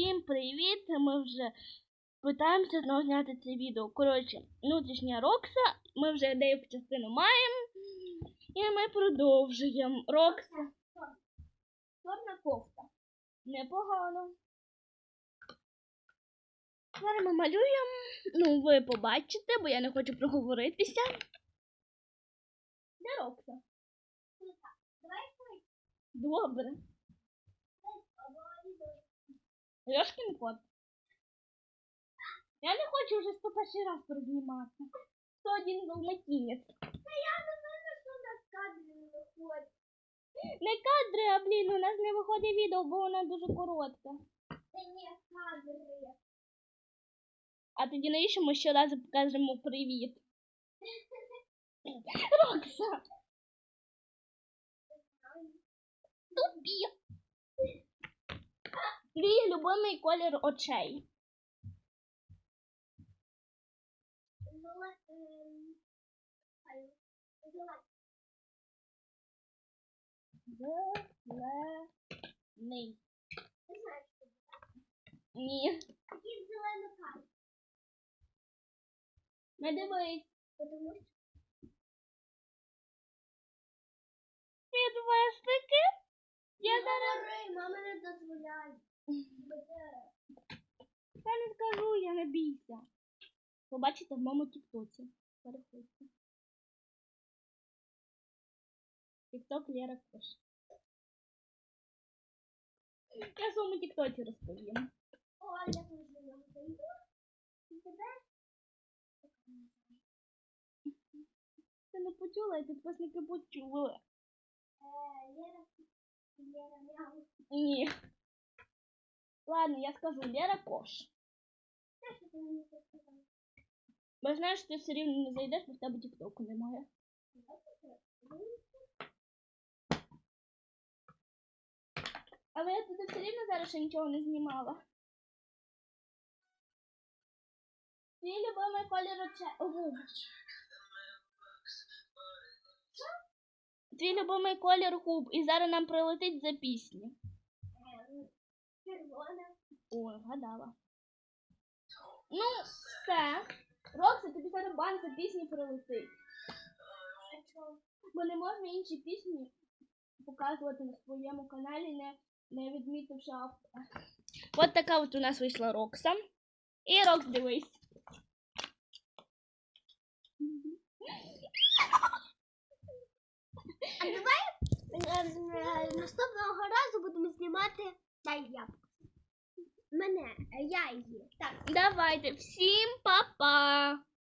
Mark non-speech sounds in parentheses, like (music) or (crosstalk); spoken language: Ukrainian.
Всім привіт! Ми вже питаємося знову зняти це відео. Коротше, внутрішня Рокса. Ми вже деяку частину маємо. І ми продовжуємо. Рокса. Чорна кофта. Непогано. Зараз ми малюємо. Ну, ви побачите, бо я не хочу проговоритися. Де Рокса? Добре. Льошкін кот. Я не хочу вже 101 раз прознімати. 101 далматинець. Не кадри, а блін, у нас не виходить відео, бо вона дуже коротка. А тоді навіщо ми щоразу покажемо привіт? Рокса! (laughs) Тобі! Твій любимий колір очей. Зелений. Ні. Не дивись. Підвестики. Я зараз Мама не дозволяє. Скажу, я не бійся. Побачите в моєму тіктоці. Переходьте. Тікток Лера Кош. Я в своєму тіктоці розповім. О, я теж його зайду. І тебе Ти не почула, і підписники почули. е, Лера, Лера Мяу. Ні. Ладно, я скажу Лера Кош. Знаєш, що ти? Бо все рівно не зайдеш, бо в тебе тіктоку немає. Але я туди все рівно зараз ще нічого не знімала. Твій любимий колір очей. Ого. Твій любимий колір губ. І зараз нам прилетить за пісню. Е, Червона. Ой, вгадала. Ну, все. Рокса, тобі зараз бан за пісні прилетить. А? Бо не можна інші пісні показувати на своєму каналі, не, не відмітивши автора. От така от у нас вийшла Рокса. І Рокс, дивись. А давай е, наступного разу будемо знімати дай я. Мене, я її. Так. Давайте, всім па-па!